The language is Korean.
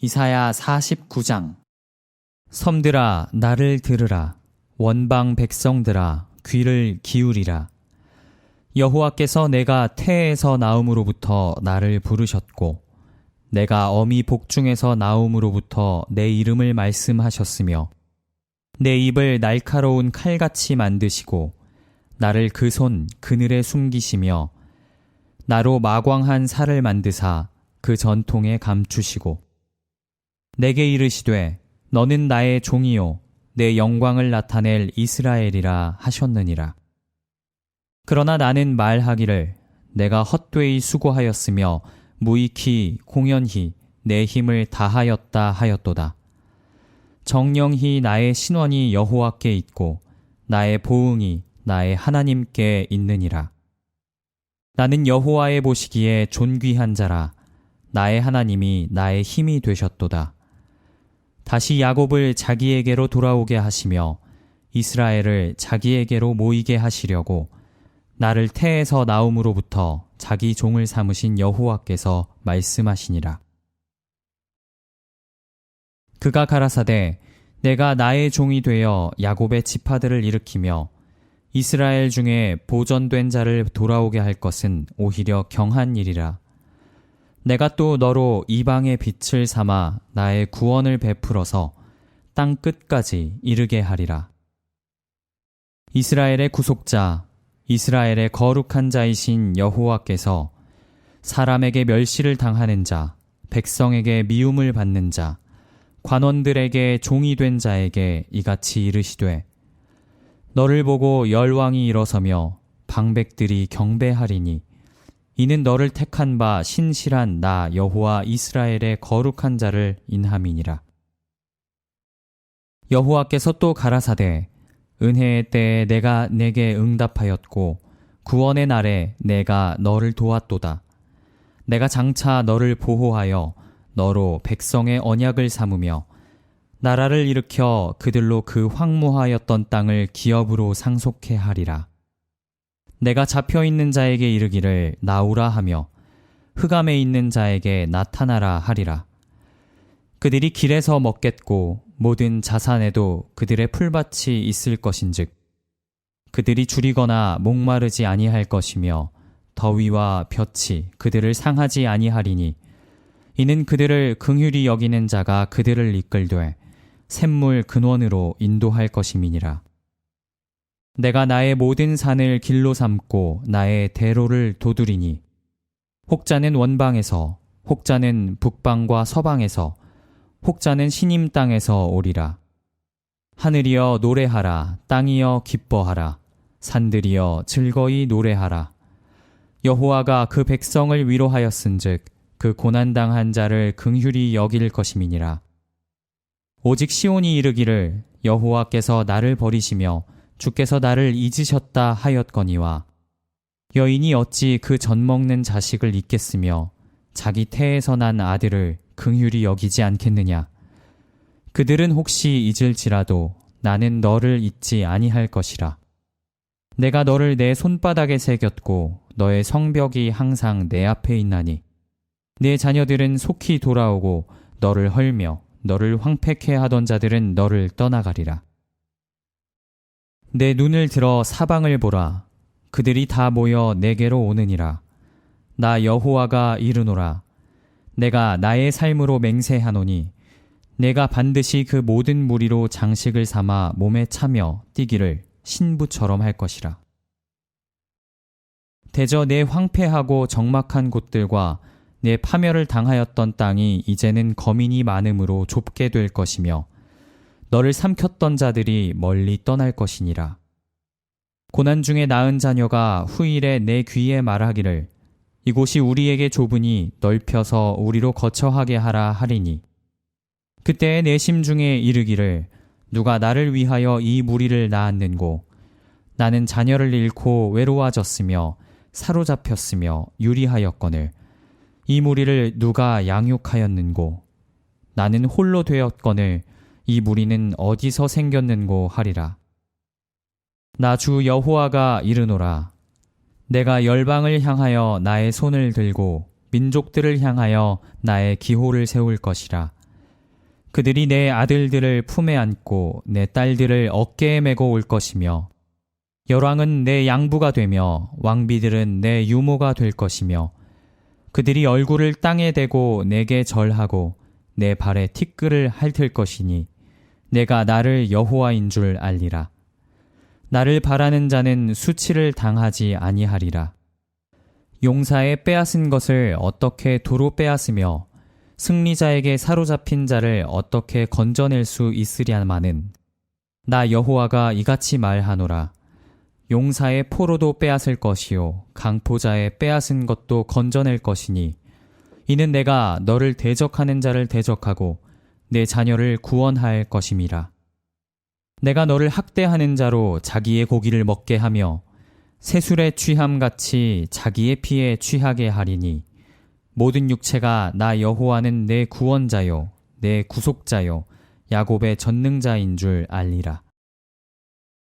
이사야 49장. 섬들아 나를 들으라. 원방 백성들아 귀를 기울이라. 여호와께서 내가 태에서 나음으로부터 나를 부르셨고 내가 어미 복중에서 나음으로부터 내 이름을 말씀하셨으며 내 입을 날카로운 칼같이 만드시고 나를 그 손 그늘에 숨기시며 나로 마광한 살을 만드사 그 전통에 감추시고 내게 이르시되 너는 나의 종이요 내 영광을 나타낼 이스라엘이라 하셨느니라. 그러나 나는 말하기를 내가 헛되이 수고하였으며 무익히 공연히 내 힘을 다하였다 하였도다. 정령히 나의 신원이 여호와께 있고 나의 보응이 나의 하나님께 있느니라. 나는 여호와의 보시기에 존귀한 자라 나의 하나님이 나의 힘이 되셨도다. 다시 야곱을 자기에게로 돌아오게 하시며 이스라엘을 자기에게로 모이게 하시려고 나를 태에서 나옴으로부터 자기 종을 삼으신 여호와께서 말씀하시니라. 그가 가라사대 내가 나의 종이 되어 야곱의 지파들을 일으키며 이스라엘 중에 보전된 자를 돌아오게 할 것은 오히려 경한 일이라. 내가 또 너로 이방의 빛을 삼아 나의 구원을 베풀어서 땅 끝까지 이르게 하리라. 이스라엘의 구속자, 이스라엘의 거룩한 자이신 여호와께서 사람에게 멸시를 당하는 자, 백성에게 미움을 받는 자, 관원들에게 종이 된 자에게 이같이 이르시되 너를 보고 열왕이 일어서며 방백들이 경배하리니 이는 너를 택한 바 신실한 나 여호와 이스라엘의 거룩한 자를 인함이니라. 여호와께서 또 가라사대 은혜의 때에 내가 내게 응답하였고 구원의 날에 내가 너를 도왔도다. 내가 장차 너를 보호하여 너로 백성의 언약을 삼으며 나라를 일으켜 그들로 그 황무하였던 땅을 기업으로 상속해 하리라. 내가 잡혀 있는 자에게 이르기를 나오라 하며 흑암에 있는 자에게 나타나라 하리라. 그들이 길에서 먹겠고 모든 자산에도 그들의 풀밭이 있을 것인즉 그들이 줄이거나 목마르지 아니할 것이며 더위와 볕이 그들을 상하지 아니하리니 이는 그들을 긍휼히 여기는 자가 그들을 이끌되 샘물 근원으로 인도할 것임이니라. 내가 나의 모든 산을 길로 삼고 나의 대로를 도두리니. 혹자는 원방에서 혹자는 북방과 서방에서 혹자는 신임 땅에서 오리라. 하늘이여 노래하라 땅이여 기뻐하라 산들이여 즐거이 노래하라. 여호와가 그 백성을 위로하였은즉 그 고난 당한 자를 긍휼히 여길 것임이니라. 오직 시온이 이르기를 여호와께서 나를 버리시며 주께서 나를 잊으셨다 하였거니와 여인이 어찌 그 젖 먹는 자식을 잊겠으며 자기 태에서 난 아들을 긍휼히 여기지 않겠느냐? 그들은 혹시 잊을지라도 나는 너를 잊지 아니할 것이라. 내가 너를 내 손바닥에 새겼고 너의 성벽이 항상 내 앞에 있나니 내 자녀들은 속히 돌아오고 너를 헐며 너를 황폐케 하던 자들은 너를 떠나가리라 내 눈을 들어 사방을 보라. 그들이 다 모여 내게로 오느니라. 나 여호와가 이르노라. 내가 나의 삶으로 맹세하노니 내가 반드시 그 모든 무리로 장식을 삼아 몸에 차며 뛰기를 신부처럼 할 것이라. 대저 내 황폐하고 적막한 곳들과 내 파멸을 당하였던 땅이 이제는 거민이 많음으로 좁게 될 것이며 너를 삼켰던 자들이 멀리 떠날 것이니라. 고난 중에 낳은 자녀가 후일에 내 귀에 말하기를 이곳이 우리에게 좁으니 넓혀서 우리로 거처하게 하라 하리니. 그때 내 심 중에 이르기를 누가 나를 위하여 이 무리를 낳았는고? 나는 자녀를 잃고 외로워졌으며 사로잡혔으며 유리하였거늘 이 무리를 누가 양육하였는고? 나는 홀로 되었거늘 이 무리는 어디서 생겼는고 하리라. 나 주 여호와가 이르노라. 내가 열방을 향하여 나의 손을 들고 민족들을 향하여 나의 기호를 세울 것이라. 그들이 내 아들들을 품에 안고 내 딸들을 어깨에 메고 올 것이며 열왕은 내 양부가 되며 왕비들은 내 유모가 될 것이며 그들이 얼굴을 땅에 대고 내게 절하고 내 발에 티끌을 핥을 것이니 내가 나를 여호와인 줄 알리라. 나를 바라는 자는 수치를 당하지 아니하리라. 용사의 빼앗은 것을 어떻게 도로 빼앗으며 승리자에게 사로잡힌 자를 어떻게 건져낼 수 있으랴마는 나 여호와가 이같이 말하노라. 용사의 포로도 빼앗을 것이요 강포자의 빼앗은 것도 건져낼 것이니 이는 내가 너를 대적하는 자를 대적하고 내 자녀를 구원할 것임이라. 내가 너를 학대하는 자로 자기의 고기를 먹게 하며 새술의 취함 같이 자기의 피에 취하게 하리니 모든 육체가 나 여호와는 내 구원자요 내 구속자요 야곱의 전능자인 줄 알리라.